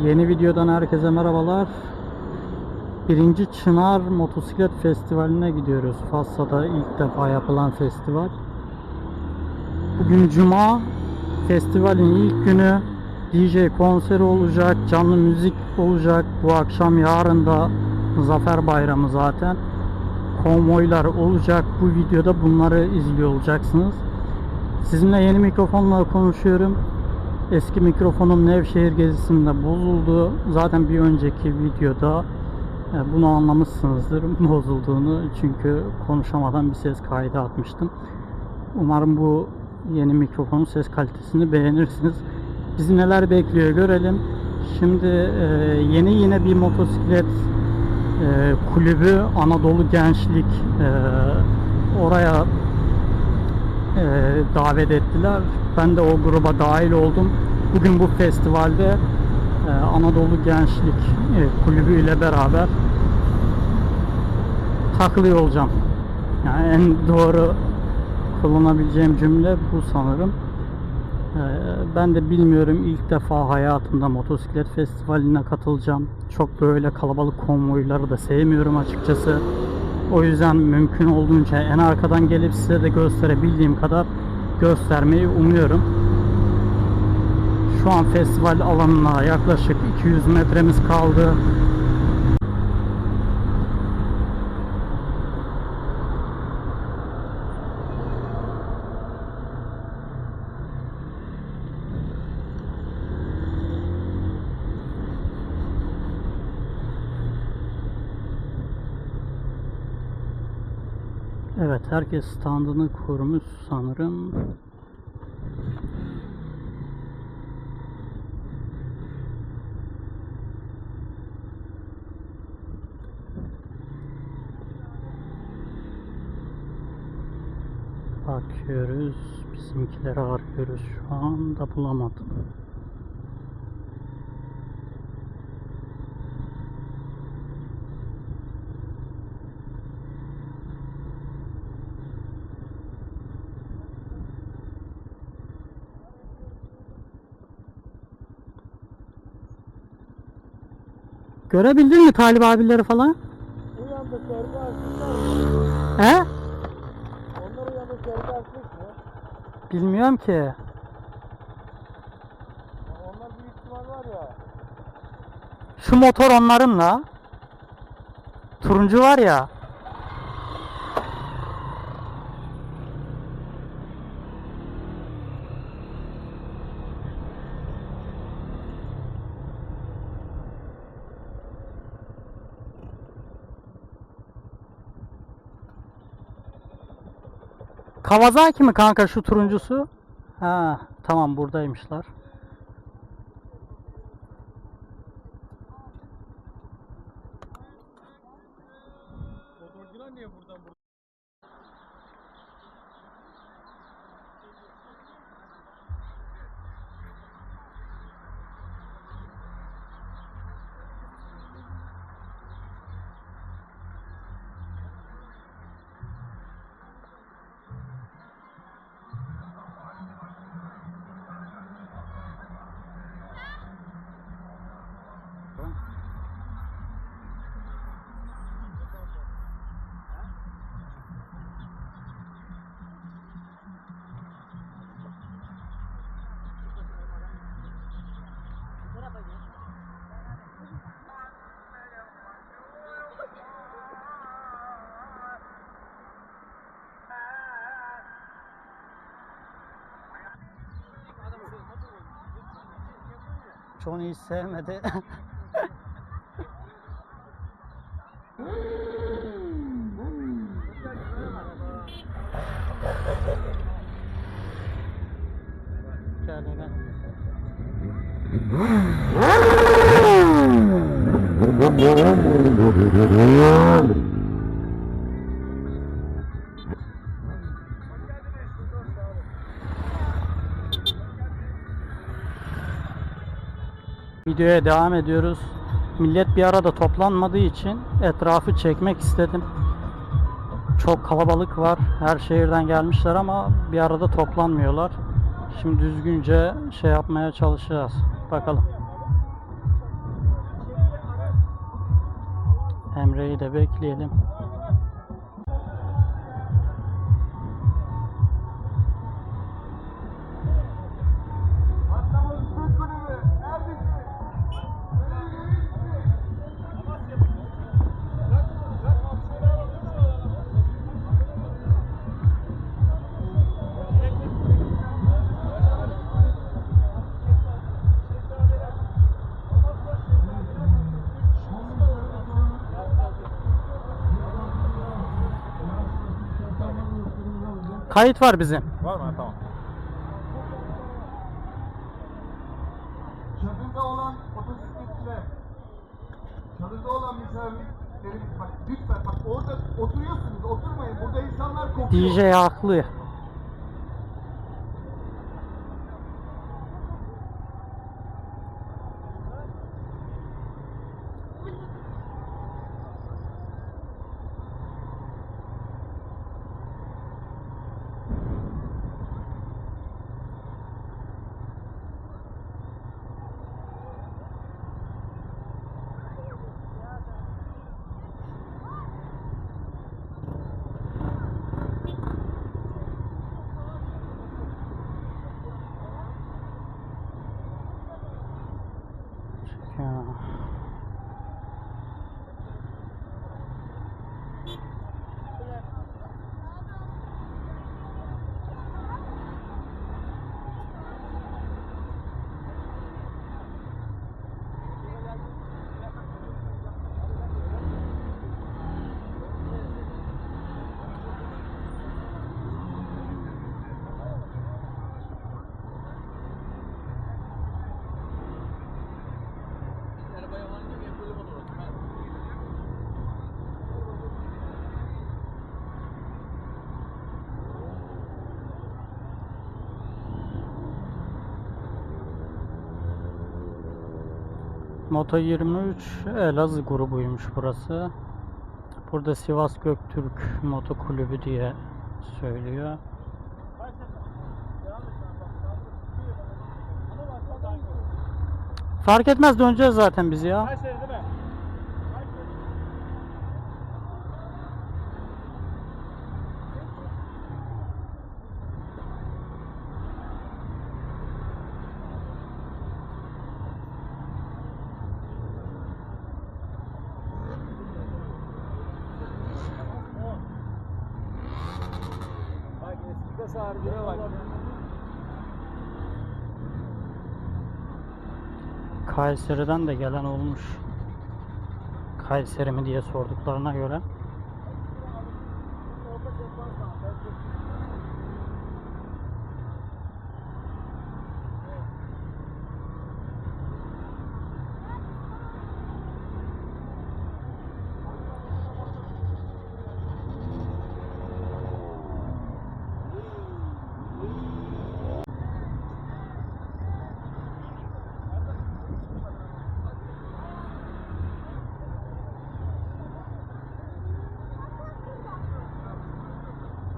Yeni videodan herkese merhabalar. Birinci Çınar Motosiklet Festivali'ne gidiyoruz. Fassa'da ilk defa yapılan festival. Bugün Cuma. Festivalin ilk günü. DJ konseri olacak, canlı müzik olacak. Bu akşam yarın da Zafer Bayramı zaten. Konvoylar olacak. Bu videoda bunları izliyor olacaksınız. Sizinle yeni mikrofonla konuşuyorum. Eski mikrofonum Nevşehir gezisinde bozuldu. Zaten bir önceki videoda e, bunu anlamışsınızdır bozulduğunu. Çünkü konuşamadan bir ses kaydı atmıştım. Umarım bu yeni mikrofonun ses kalitesini beğenirsiniz. Bizi neler bekliyor görelim. Şimdi e, yeni yine bir motosiklet e, kulübü Anadolu Gençlik oraya davet ettiler. Ben de o gruba dahil oldum. Bugün bu festivalde e, Anadolu Gençlik e, Kulübü ile beraber takılıyor olacağım. Yani en doğru kullanabileceğim cümle bu sanırım. E, ben de bilmiyorum ilk defa hayatımda motosiklet festivaline katılacağım. Çok böyle kalabalık konvoyları da sevmiyorum açıkçası. O yüzden mümkün olduğunca en arkadan gelip size de gösterebildiğim kadar göstermeyi umuyorum. Şu an festival alanına yaklaşık 200 metremiz kaldı. Evet, herkes standını kurmuş sanırım. Bakıyoruz, bizimkileri arıyoruz şu anda bulamadım. Görebildin mi Talip abileri falan? Uyandı sergi açmışlar. He? Onlar uyandı sergi açmış mı? Bilmiyorum ki. Onlar büyük ihtimal var ya. Şu motor onların la. Turuncu var ya. Kawasaki mi kanka şu turuncusu? Ha, tamam buradaymışlar. Johnny'yi sevmedi. gel gel. videoya devam ediyoruz. Millet bir arada toplanmadığı için etrafı çekmek istedim. Çok kalabalık var. Her şehirden gelmişler ama bir arada toplanmıyorlar. Şimdi düzgünce şey yapmaya çalışacağız. Bakalım. Emre'yi de bekleyelim. Kayıt var bizim. Var mı? Tamam. Çadırda olan motosikletçiler, çadırda olan misafirlerimiz bak lütfen bak orada oturuyorsunuz oturmayın burada insanlar kokuyor. DJ haklı. Moto 23 Elazığ grubuymuş burası. Burada Sivas Göktürk Moto Kulübü diye söylüyor. Fark etmez döneceğiz zaten biz ya. Kasa harbine bak. Kayseri'den de gelen olmuş. Kayseri mi diye sorduklarına göre.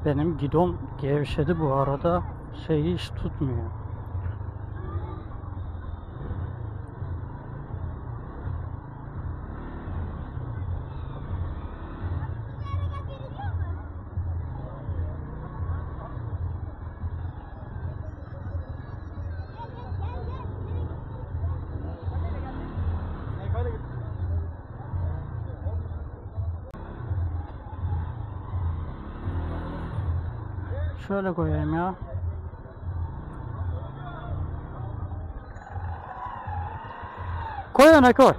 Benim gidon gevşedi bu arada. Şeyi hiç tutmuyor. Şöyle koyayım ya. Koy öne koy.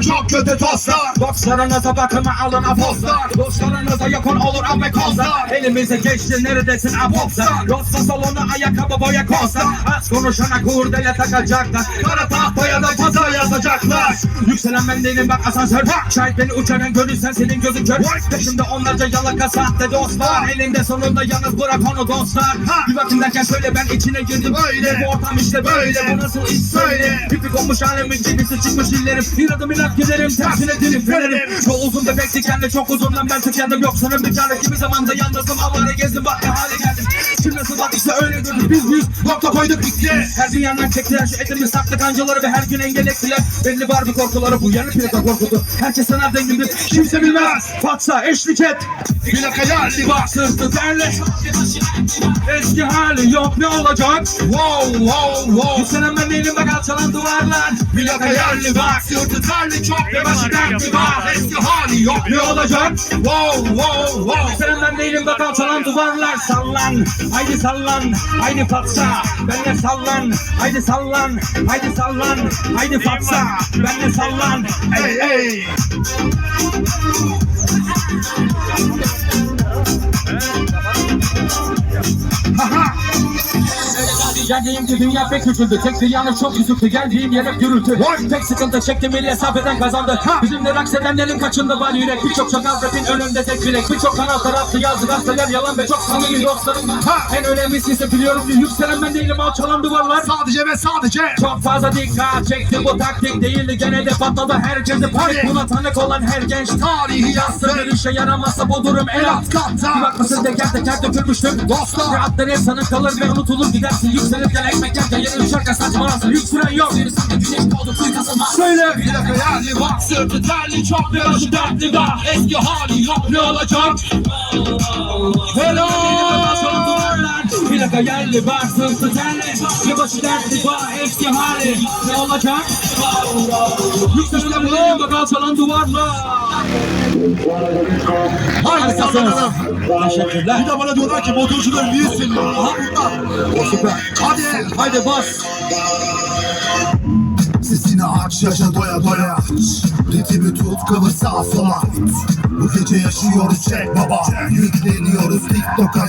Çok kötü tostlar Dostlarınıza bakıma alın apostlar. Dostlarınıza yakın olur abi kozlar Elimize geçti neredesin apopslar Dosta salonu ayakkabı boya kozlar Az konuşana kurdele takacaklar. Kara tahtaya da fazla yazacaklar. Yükselen ben değilim bak asansör. Şahit beni uçaran görürsen senin gözün kör. Peşimde onlarca yalaka sahte dostlar. Elinde sonunda yalnız bırak onu dostlar. Bir bakın derken söyle ben içine girdim. Böyle. Bu ortam işte böyle. Bu nasıl iş? Söyle Tipik olmuş alemin gibisi çıkmış illerim. Bir adım ilat giderim tersine dilim dönerim. Çok uzun bebek dikenli çok uzundan ben tükendim Yok sanırım bir tane kimi zamanda yalnızım Avare gezdim bak ne hale geldim. Şimdi nasıl bak işte öyle gördüm biz biz Nokta koyduk bitti Her bir yandan çektiler şu etimi saklı kancaları Ve her gün engel ettiler. Belli var bir korkuları bu yarı plaka korkudu. Herkes sanar dengimdir kimse bilmez. Fatsa eşlik et. Plaka yerli bak sırtı terli Eski hali yok ne olacak? Wow wow wow. Yükselen ben değilim bak alçalan duvarlar. Plaka yerli bak sırtı terli çok dertli var Eski hali yok ne olacak? Wow wow wow. Yükselen ben değilim bak alçalan duvarlar Sallan. Haydi sallan haydi fatsa Benle sallan. Haydi sallan haydi sallan haydi fatsa Benle sallan. Hey hey. Geldiğim gibi dünya pek küçüldü Tek bir yanı çok üzüldü. Geldiğim yere gürültü. Tek sıkıntı çektim ile hesap eden kazandı Bizimle raks edenlerin kaçında var yürek. Birçok çakal rapin önünde tek bilek. Birçok kanal taraflı yazdı gazeteler yalan ve çok samimi dostlarım En önemlisi ise biliyorum ki yükselen ben değilim. Alçalan duvarlar. Sadece ve sadece. çok fazla dikkat çekti bu taktik değildi. Gene de patladı herkesi. Panik Buna tanık olan her genç. Tarihi yazsın. Bir işe yaramazsa bu durum en alt katta. Bir bakmasın teker teker dökülmüştüm. Dostlar. Ve atlar sana kalır ve unutulur gidersin. Yükselip gel ekmek yerken yere düşerken saçmalasın Yükselen yok. Söyle Plaka yerli bak. Sırtı terli çok bir başı dertli var Eski hali yok ne olacak? Hello Plaka yerli var sırtı terli. Bir başı dertli var eski hali. Ne olacak? Yükselen benim bak alçalan duvarlar Haydi sallanalım. Teşekkürler. Bir de bana diyorlar ki motorcular büyüsün. Aha burada. O süper. Hadi. Haydi bas. Sesini aç yaşa doya doya Ritmi tut kıvır sağa sola Bu gece yaşıyoruz çek baba. Yükleniyoruz TikTok'a